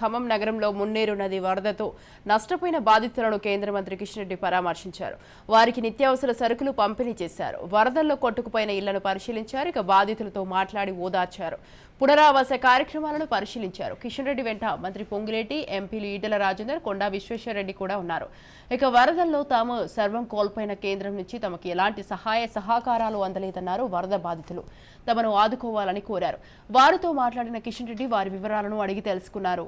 ఖమ్మం నగరంలో మున్నేరు నది వరదతో నష్టపోయిన బాధితులను కేంద్ర మంత్రి కిషన్ రెడ్డి పరామర్శించారు. వారికి నిత్యావసర సరుకులు పంపిణీ చేశారు. వరదల్లో కొట్టుకుపోయిన ఇళ్ళను పరిశీలించారు. ఇక బాధితులతో మాట్లాడి ఓదార్చారు. పునరావాస కార్యక్రమాలను పరిశీలించారు. కిషన్ రెడ్డి వెంట మంత్రి పొంగిరెడ్డి ఎంపీలు ఈటల రాజేందర్ కొండా విశ్వేశ్వరరెడ్డి కూడా ఉన్నారు. ఇక వరదల్లో తాము సర్వం కోల్పోయిన కేంద్రం నుంచి తమకు ఎలాంటి సహాయ సహకారాలు అందలేదన్నారు వరద బాధితులు. తమను ఆదుకోవాలని కోరారు. వారితో మాట్లాడిన కిషన్ రెడ్డి వారి వివరాలను అడిగి తెలుసుకున్నారు.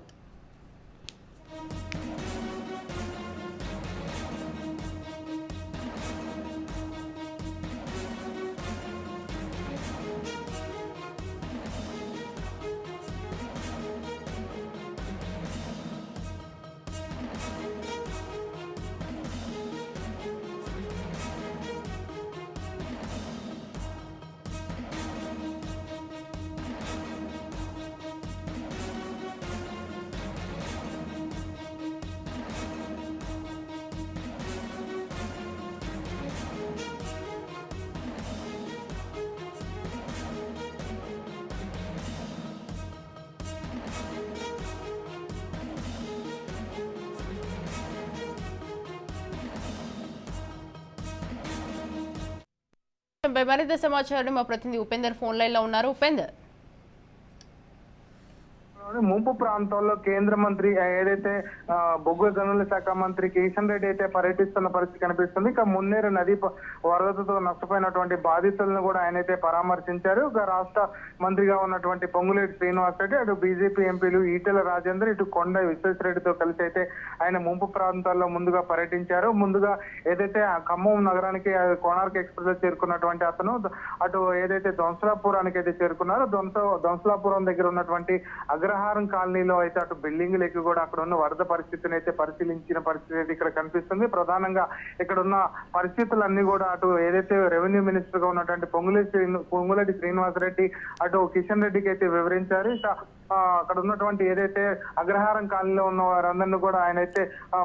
మరింత సమాచారం మా ప్రతినిధి ఉపేందర్ ఫోన్ లైన్లో ఉన్నారు. ఉపేందర్లోని ముంపు ప్రాంతాల్లో కేంద్ర మంత్రి ఏదైతే బొగ్గు గనుల శాఖ మంత్రి కిషన్ రెడ్డి అయితే పర్యటిస్తున్న పరిస్థితి కనిపిస్తుంది. ఇక మున్నేరు నది వరదతో నష్టపోయినటువంటి బాధితులను కూడా ఆయన అయితే పరామర్శించారు. ఇక రాష్ట్ర మంత్రిగా ఉన్నటువంటి పొంగులేటి శ్రీనివాస్ రెడ్డి అటు బీజేపీ ఎంపీలు ఈటెల రాజేందర్ ఇటు కొండ విశ్వేశ్వరరెడ్డితో కలిసి అయితే ఆయన ముంపు ప్రాంతాల్లో ముందుగా పర్యటించారు. ముందుగా ఏదైతే ఆ ఖమ్మం నగరానికి కోణార్క్ ఎక్స్ప్రెస్లో చేరుకున్నటువంటి అతను అటు ఏదైతే ధ్వంసలాపురానికి అయితే చేరుకున్నారో ధ్వంస ధ్వంసలాపురం దగ్గర ఉన్నటువంటి అగ్రహారం కాలనీ కాలనీలో అయితే అటు బిల్డింగ్లకి కూడా అక్కడ ఉన్న వరద పరిస్థితిని అయితే పరిశీలించిన పరిస్థితి అయితే ఇక్కడ కనిపిస్తుంది. ప్రధానంగా ఇక్కడ ఉన్న పరిస్థితులన్నీ కూడా అటు ఏదైతే రెవెన్యూ మినిస్టర్గా ఉన్నటువంటి పొంగులేటి శ్రీను- పొంగులేటి శ్రీనివాసరెడ్డి అటు కిషన్ రెడ్డికి అయితే వివరించారు. ఇక అక్కడ ఉన్నటువంటి ఏదైతే అగ్రహారం కాలనీలో ఉన్న వారందరినీ కూడా ఆయన అయితే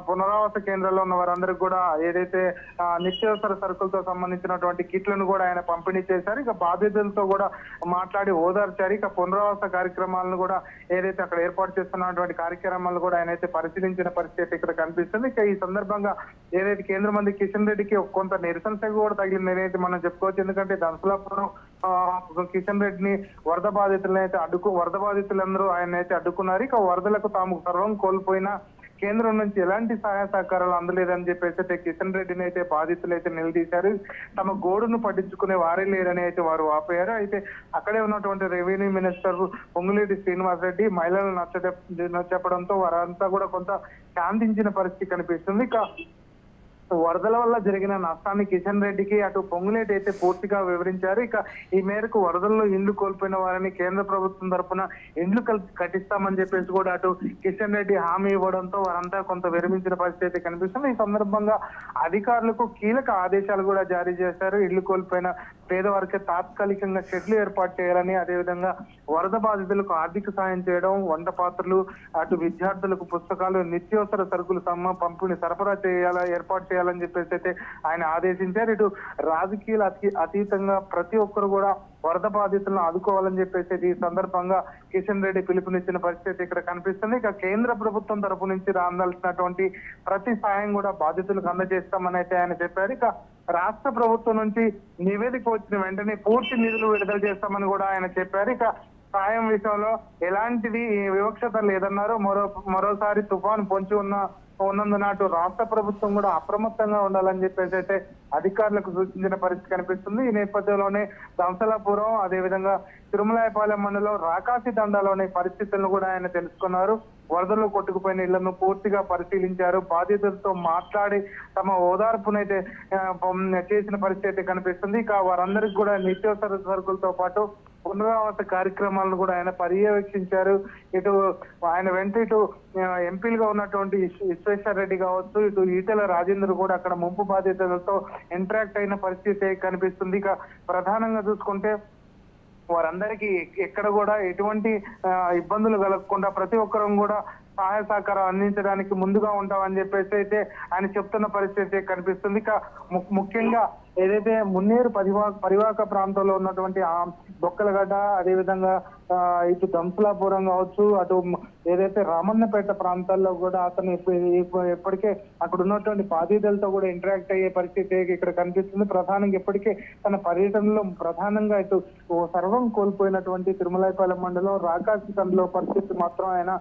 పునరావాస కేంద్రాల్లో ఉన్న వారందరికి కూడా ఏదైతే నిత్యావసర సరుకులతో సంబంధించినటువంటి కిట్లను కూడా ఆయన పంపిణీ చేశారు. ఇక బాధితులతో కూడా మాట్లాడి ఓదార్చారు. ఇక పునరావాస కార్యక్రమాలను కూడా ఏదైతే అక్కడ ఏర్పాటు చేస్తున్నటువంటి కార్యక్రమాలను కూడా ఆయన అయితే పరిశీలించిన పరిస్థితి ఇక్కడ కనిపిస్తుంది. ఇక ఈ సందర్భంగా ఏదైతే కేంద్ర మంత్రి కిషన్ రెడ్డికి కొంత నిరసన కూడా తగిలింది అనేది మనం చెప్పుకోవచ్చు. ఎందుకంటే దంసలాపురం కిషన్ రెడ్డిని వరద బాధితులను అయితే అడ్డుకు వరద బాధితులందరూ ఆయన అయితే అడ్డుకున్నారు. ఇక వరదలకు తాము సర్వం కోల్పోయిన కేంద్రం నుంచి ఎలాంటి సహాయ సహకారాలు అందలేదని చెప్పేసి అయితే కిషన్ రెడ్డిని అయితే బాధితులు అయితే నిలదీశారు. తమ గోడును పట్టించుకునే వారే లేరని అయితే వారు ఆపారు అయితే అక్కడే ఉన్నటువంటి రెవెన్యూ మినిస్టర్ పొంగులేటి శ్రీనివాస్ రెడ్డి మహిళలను నచ్చ చెప్పడంతో వారంతా కూడా కొంత శాంతించిన పరిస్థితి కనిపిస్తుంది. ఇక వరదల వల్ల జరిగిన నష్టాన్ని కిషన్ రెడ్డికి అటు పొంగులేటి అయితే పూర్తిగా వివరించారు. ఇక ఈ మేరకు వరదల్లో ఇండ్లు కోల్పోయిన వారిని కేంద్ర ప్రభుత్వం తరఫున ఇండ్లు కల్- కట్టిస్తామని చెప్పేసి కూడా అటు కిషన్ రెడ్డి హామీ ఇవ్వడంతో వారంతా కొంత విరమించిన పరిస్థితి అయితే కనిపిస్తుంది. ఈ సందర్భంగా అధికారులకు కీలక ఆదేశాలు కూడా జారీ చేశారు. ఇళ్ళు కోల్పోయిన పేదవారికి తాత్కాలికంగా షెడ్లు ఏర్పాటు చేయాలని అదేవిధంగా వరద బాధితులకు ఆర్థిక సాయం చేయడం వంట పాత్రలు అటు విద్యార్థులకు పుస్తకాలు నిత్యావసర సరుకులు సమ్మ పంపిణీ సరఫరా చేయాలా ఏర్పాటు చేయాలి చేయాలని చెప్పేసి అయితే ఆయన ఆదేశించారు. ఇటు రాజకీయాలు అతి అతీతంగా ప్రతి ఒక్కరు కూడా వరద బాధితులను ఆదుకోవాలని చెప్పేసి ఈ సందర్భంగా కిషన్ రెడ్డి పిలుపునిచ్చిన పరిస్థితి ఇక్కడ కనిపిస్తుంది. ఇక కేంద్ర ప్రభుత్వం తరపు నుంచి రాందాల్సినటువంటి ప్రతి సాయం కూడా బాధితులకు అందజేస్తామని అయితే ఆయన చెప్పారు. ఇక రాష్ట్ర ప్రభుత్వం నుంచి నివేదిక వచ్చిన వెంటనే పూర్తి నిధులు విడుదల చేస్తామని కూడా ఆయన చెప్పారు. ఇక సాయం విషయంలో ఎలాంటిది వివక్షత లేదన్నారు. మరో మరోసారి తుఫాను పొంచి ఉన్న ఉన్నందున నాటు రాష్ట్ర ప్రభుత్వం కూడా అప్రమత్తంగా ఉండాలని చెప్పేసి అయితే అధికారులకు సూచించిన పరిస్థితి కనిపిస్తుంది. ఈ నేపథ్యంలోనే దంసలాపురం అదేవిధంగా తిరుమలాయపాలెం మండలం రాకాసి దండాలోని పరిస్థితులను కూడా ఆయన తెలుసుకున్నారు. వరదలు కొట్టుకుపోయిన ఇళ్ళను పూర్తిగా పరిశీలించారు. బాధితులతో మాట్లాడి తమ ఓదార్పునైతే చేసిన పరిస్థితి అయితే కనిపిస్తుంది. ఇక వారందరికి కూడా నిత్యావసర సరుకులతో పాటు పునరావాస కార్యక్రమాలను కూడా ఆయన పర్యవేక్షించారు. ఇటు ఆయన వెంట ఇటు ఎంపీలుగా ఉన్నటువంటి విశ్వేశ్వర రెడ్డి కావచ్చు ఇటు ఈటెల రాజేందర్ కూడా అక్కడ ముంపు బాధితులతో ఇంటరాక్ట్ అయిన పరిస్థితి కనిపిస్తుంది. ఇక ప్రధానంగా చూసుకుంటే వారందరికీ ఎక్కడ కూడా ఎటువంటి ఇబ్బందులు కలగకుండా ప్రతి ఒక్కరం కూడా సహాయ సహకారం అందించడానికి ముందుగా ఉంటామని చెప్పేసి అయితే ఆయన చెప్తున్న పరిస్థితి కనిపిస్తుంది. ఇక ము- ముఖ్యంగా ఏదైతే మున్నేరు పరివా పరివాహక ప్రాంతంలో ఉన్నటువంటి ఆ బొక్కలగడ్డ అదేవిధంగా ఆ, ఇటు దంసలాపురం కావచ్చు అటు ఏదైతే రామన్నపేట ప్రాంతాల్లో కూడా అతను ఎప్పటికే అక్కడ ఉన్నటువంటి బాధితులతో కూడా ఇంటరాక్ట్ అయ్యే పరిస్థితి ఇక్కడ కనిపిస్తుంది. ప్రధానంగా ఎప్పటికే తన పర్యటనలో ప్రధానంగా ఇటు సర్వం కోల్పోయినటువంటి తిరుమలాయపాలెం మండలం రాకాశంలో తండ్రిలో పరిస్థితి మాత్రం ఆయన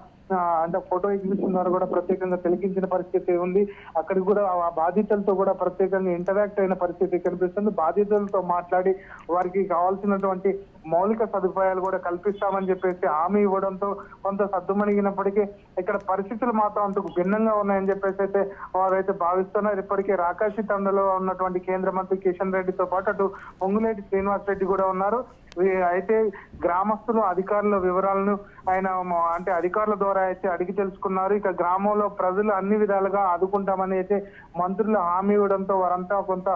అంటే ఫోటో ఎగ్జిబిషన్ ద్వారా కూడా ప్రత్యేకంగా తిలకించిన పరిస్థితి ఉంది. అక్కడికి కూడా ఆ బాధితులతో కూడా ప్రత్యేకంగా ఇంటరాక్ట్ అయిన పరిస్థితి కనిపిస్తుంది. బాధితులతో మాట్లాడి వారికి కావాల్సినటువంటి మౌలిక సదుపాయాలు కూడా కల్పిస్తామని చెప్పేసి హామీ ఇవ్వడంతో కొంత సద్దుమణిగినప్పటికీ ఇక్కడ పరిస్థితులు మాత్రం అంతకు భిన్నంగా ఉన్నాయని చెప్పేసి అయితే వారైతే భావిస్తున్నారు. ఇప్పటికే రాకాశి తండలో ఉన్నటువంటి కేంద్ర మంత్రి కిషన్ రెడ్డితో పాటు అటు పొంగులేటి శ్రీనివాస్ రెడ్డి కూడా ఉన్నారు. అయితే గ్రామస్తులు అధికారుల వివరాలను ఆయన అంటే అధికారుల ద్వారా అయితే అడిగి తెలుసుకున్నారు. ఇక గ్రామంలో ప్రజలు అన్ని విధాలుగా ఆదుకుంటామని అయితే మంత్రులు హామీ ఇవ్వడంతో వారంతా కొంత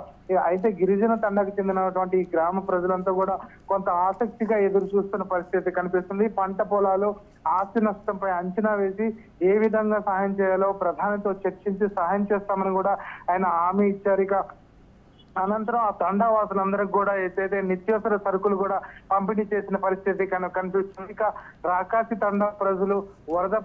అయితే గిరిజన తండకు చెందినటువంటి ఈ గ్రామ ప్రజలంతా కూడా కొంత ఆసక్తిగా ఎదురు చూస్తున్న పరిస్థితి కనిపిస్తుంది. పంట పొలాలు ఆస్తి నష్టంపై అంచనా వేసి ఏ విధంగా సహాయం చేయాలో ప్రధానితో చర్చించి సహాయం చేస్తామని కూడా ఆయన హామీ ఇచ్చారు. ఇక అనంతరం ఆ తండావాసులందరికి కూడా ఏదైతే నిత్యావసర సరుకులు కూడా పంపిణీ చేసిన పరిస్థితి కనుక కనిపిస్తుంది. ఇక రాకాసి తండా ప్రజలు వరద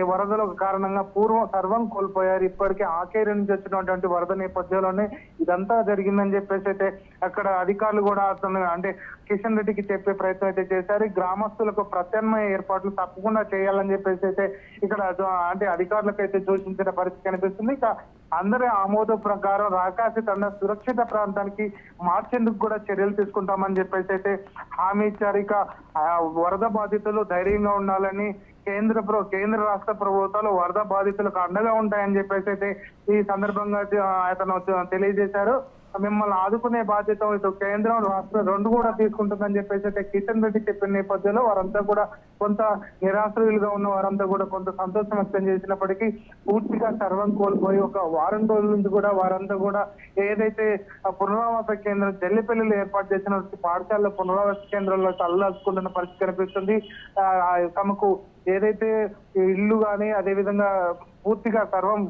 ఈ వరదల కారణంగా పూర్వం సర్వం కోల్పోయారు. ఇప్పటికే ఆకేరి నుంచి వచ్చినటువంటి వరద నేపథ్యంలోనే ఇదంతా జరిగిందని చెప్పేసి అయితే అక్కడ అధికారులు కూడా అతను అంటే కిషన్ రెడ్డికి చెప్పే ప్రయత్నం అయితే చేశారు. గ్రామస్తులకు ప్రత్యామ్నాయ ఏర్పాట్లు తప్పకుండా చేయాలని చెప్పేసి అయితే ఇక్కడ అంటే అధికారులకు అయితే సూచించిన పరిస్థితి కనిపిస్తుంది. ఇక అందరి ఆమోద ప్రకారం రాకాసి తండ సురక్షిత ప్రాంతానికి మార్చేందుకు కూడా చర్యలు తీసుకుంటామని చెప్పేసి అయితే హామీ ఇచ్చారు. ఇక వరద బాధితులు ధైర్యంగా ఉండాలని కేంద్ర ప్ర కేంద్ర రాష్ట్ర ప్రభుత్వాలు వరద బాధితులకు అండగా ఉంటాయని చెప్పేసి అయితే ఈ సందర్భంగా అతను తెలియజేశారు. మిమ్మల్ని ఆదుకునే బాధ్యత ఇటు కేంద్రం రాష్ట్రం రెండు కూడా తీసుకుంటుందని చెప్పేసి అయితే కిషన్ రెడ్డి చెప్పిన నేపథ్యంలో వారంతా కూడా కొంత నిరాశ్రయులుగా ఉన్న వారంతా కూడా కొంత సంతోషం వ్యక్తం చేసినప్పటికీ పూర్తిగా సర్వం కోల్పోయి ఒక వారం రోజుల నుంచి కూడా వారంతా కూడా ఏదైతే పునరావాస కేంద్రం జల్లిపల్లిలో ఏర్పాటు చేసిన పాఠశాల పునరావాస కేంద్రంలో తల్లాచుకుంటున్న పరిస్థితి కనిపిస్తుంది. తమకు ఏదైతే ఇల్లు కానీ అదేవిధంగా పూర్తిగా సర్వం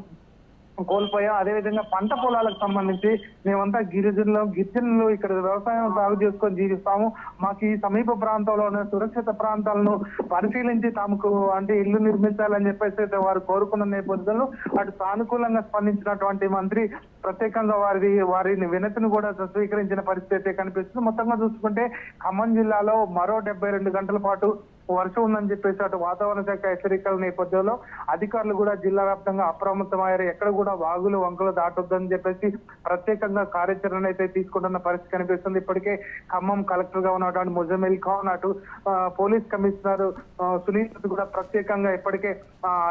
కోల్పోయాం. అదేవిధంగా పంట పొలాలకు సంబంధించి మేమంతా గిరిజనులు గిరిజనులు ఇక్కడ వ్యవసాయం సాగు చేసుకొని జీవిస్తాము. మాకు ఈ సమీప ప్రాంతంలో ఉన్న సురక్షిత ప్రాంతాలను పరిశీలించి తమకు అంటే ఇల్లు నిర్మించాలని చెప్పేసి అయితే వారు కోరుకున్న నేపథ్యంలో అటు సానుకూలంగా స్పందించినటువంటి మంత్రి ప్రత్యేకంగా వారి వారిని వినతిని కూడా స్వీకరించిన పరిస్థితి కనిపిస్తుంది. మొత్తంగా చూసుకుంటే ఖమ్మం జిల్లాలో మరో డెబ్బై రెండు గంటల పాటు వర్షం ఉందని చెప్పేసి అటు వాతావరణ శాఖ హెచ్చరికల నేపథ్యంలో అధికారులు కూడా జిల్లా వ్యాప్తంగా అప్రమత్తమయ్యారు. ఎక్కడ కూడా వాగులు వంకలు దాటొద్దని చెప్పేసి ప్రత్యేకంగా కార్యాచరణ అయితే తీసుకుంటున్న పరిస్థితి కనిపిస్తుంది. ఇప్పటికే ఖమ్మం కలెక్టర్గా ఉన్నటువంటి ముజమిల్ ఖాన్ అటు పోలీస్ కమిషనర్ సునీల్ కూడా ప్రత్యేకంగా ఇప్పటికే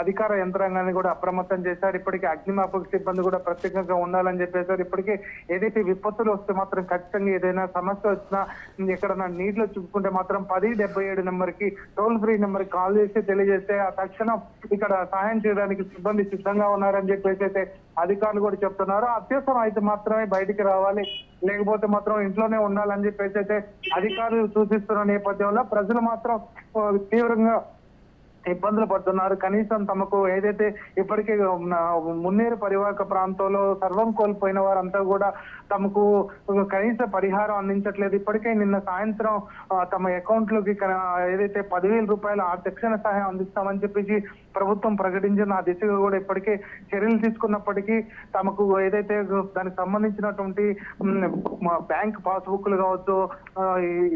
అధికార యంత్రాంగాన్ని కూడా అప్రమత్తం చేశారు. ఇప్పటికే అగ్నిమాపక సిబ్బంది కూడా ప్రత్యేకంగా ఉండాలని చెప్పేశారు. ఇప్పటికే ఏదైతే విపత్తులు వస్తే మాత్రం ఖచ్చితంగా ఏదైనా సమస్య వచ్చినా ఎక్కడన్నా నీటిలో చిక్కుకుంటే మాత్రం పది డెబ్బై ఏడు నెంబర్కి టోల్ ఫ్రీ నెంబర్కి కాల్ చేసి తెలియజేస్తే ఆ తక్షణం ఇక్కడ సహాయం చేయడానికి సిబ్బంది సిద్ధంగా ఉన్నారని చెప్పేసి అయితే అధికారులు కూడా చెప్తున్నారు. అత్యవసరం అయితే మాత్రమే బయటికి రావాలి. లేకపోతే మాత్రం ఇంట్లోనే ఉండాలని చెప్పేసి అయితే అధికారులు సూచిస్తున్న నేపథ్యంలో ప్రజలు మాత్రం తీవ్రంగా ఇబ్బందులు పడుతున్నారు. కనీసం తమకు ఏదైతే ఇప్పటికే మున్నేరు పరివాహక ప్రాంతంలో సర్వం కోల్పోయిన వారంతా కూడా తమకు కనీస పరిహారం అందించట్లేదు. ఇప్పటికే నిన్న సాయంత్రం తమ అకౌంట్లోకి ఏదైతే పదివేల రూపాయల ఆ తక్షణ సహాయం అందిస్తామని చెప్పేసి ప్రభుత్వం ప్రకటించిన ఆ దిశగా కూడా ఇప్పటికే చర్యలు తీసుకున్నప్పటికీ తమకు ఏదైతే దానికి సంబంధించినటువంటి బ్యాంక్ పాస్బుక్లు కావచ్చు ఇలా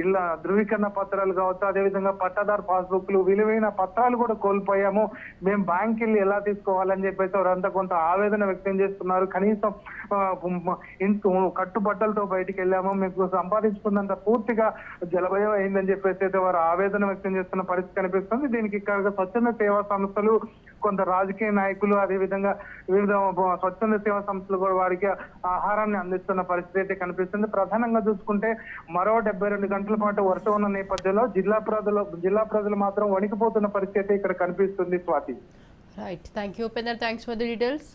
ఇళ్ళ ధృవీకరణ పత్రాలు కావచ్చు అదేవిధంగా పట్టాదారు పాస్బుక్లు విలువైన పత్రాలు కూడా కోల్పోయాము. మేము బ్యాంక్ వెళ్ళి ఎలా తీసుకోవాలని చెప్పేసి వారంతా కొంత ఆవేదన వ్యక్తం చేస్తున్నారు. కనీసం ఇంత కట్టుబట్టలతో బయటికి వెళ్ళాము. మీకు సంపాదించుకున్నంత పూర్తిగా జలభయం అయిందని చెప్పేసి అయితే వారు ఆవేదన వ్యక్తం చేస్తున్న పరిస్థితి కనిపిస్తుంది. దీనికి ఇక్కడ స్వచ్ఛంద సేవా సంస్థలు కొంత రాజకీయ నాయకులు అదే విధంగా వివిధ స్వచ్ఛంద సేవా సంస్థలు కూడా వారికి ఆహారాన్ని అందిస్తున్న పరిస్థితి అయితే కనిపిస్తుంది. ప్రధానంగా చూసుకుంటే మరో డెబ్బై రెండు గంటల పాటు వర్షం ఉన్న నేపథ్యంలో జిల్లా ప్రజలు జిల్లా ప్రజలు మాత్రం వణికిపోతున్న పరిస్థితి అయితే ఇక్కడ కనిపిస్తుంది Swathi. Right thank you Upender thanks for the details